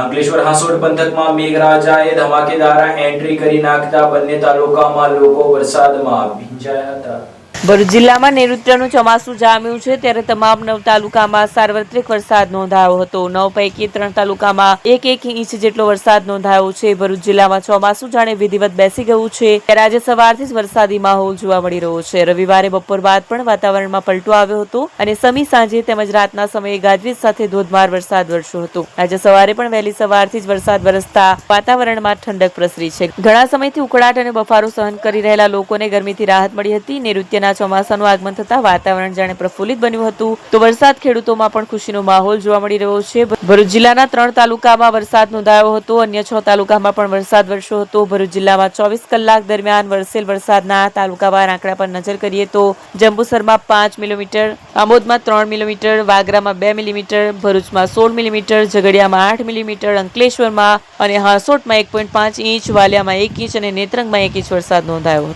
અંકલેશ્વર હાંસોડ પંથકમાં મેઘરાજાએ ધમાકેદાર એન્ટ્રી કરી નાખતા બંને તાલુકામાં લોકો વરસાદમાં ભીંજાયા હતા. ભરૂચ જિલ્લામાં નૈઋત્યનું ચોમાસું જામ્યું છે ત્યારે તમામ નવ તાલુકામાં સાર્વત્રિક વરસાદ નોંધાયો હતો. નવ પૈકી ત્રણ તાલુકામાં એક એક ઇંચ જેટલો વરસાદ નોંધાયો છે. ભરૂચ જિલ્લામાં ચોમાસું જાણે વિધિવત બેસી ગયું છે ત્યારે આજે સવારથી જ વરસાદી માહોલ જોવા મળી રહ્યો છે. રવિવારે બપોર બાદ પણ વાતાવરણમાં પલટો આવ્યો હતો અને સમી સાંજે તેમજ રાતના સમયે ગાજવીજ સાથે ધોધમાર વરસાદ વરસ્યો હતો. આજે સવારે પણ વહેલી સવારથી જ વરસાદ વરસતા વાતાવરણમાં ઠંડક પ્રસરી છે. ઘણા સમયથી ઉકળાટ અને બફારો સહન કરી રહેલા લોકોને ગરમીથી રાહત મળી હતી. નૈઋત્યના ચોમાસાનું આગમન થતા વાતાવરણ જાણે પ્રફુલ્લિત બન્યું હતું. તો વરસાદ ખેડૂતોમાં પણ ખુશીનો માહોલ જોવા મળી રહ્યો છે. ભરૂચ જિલ્લાના ત્રણ તાલુકામાં વરસાદ નોંધાયો હતો. અન્ય છ તાલુકામાં પણ વરસાદ વરસ્યો હતો. ભરૂચ જિલ્લામાં ચોવીસ કલાક દરમિયાન વરસેલ વરસાદના તાલુકાવાર આંકડા પર નજર કરીએ તો જંબુસરમાં પાંચ મિલીમીટર, આમોદમાં ત્રણ મિલીમીટર, વાગરામાં બે મિલીમીટર, ભરૂચમાં સોળ મિલીમીટર, ઝઘડિયામાં આઠ મિલીમીટર, અંકલેશ્વરમાં અને હાંસોટમાં એક પોઈન્ટ પાંચ ઇંચ, વાલિયામાં એક ઇંચ અને નેત્રંગમાં એક ઇંચ વરસાદ નોંધાયો હતો.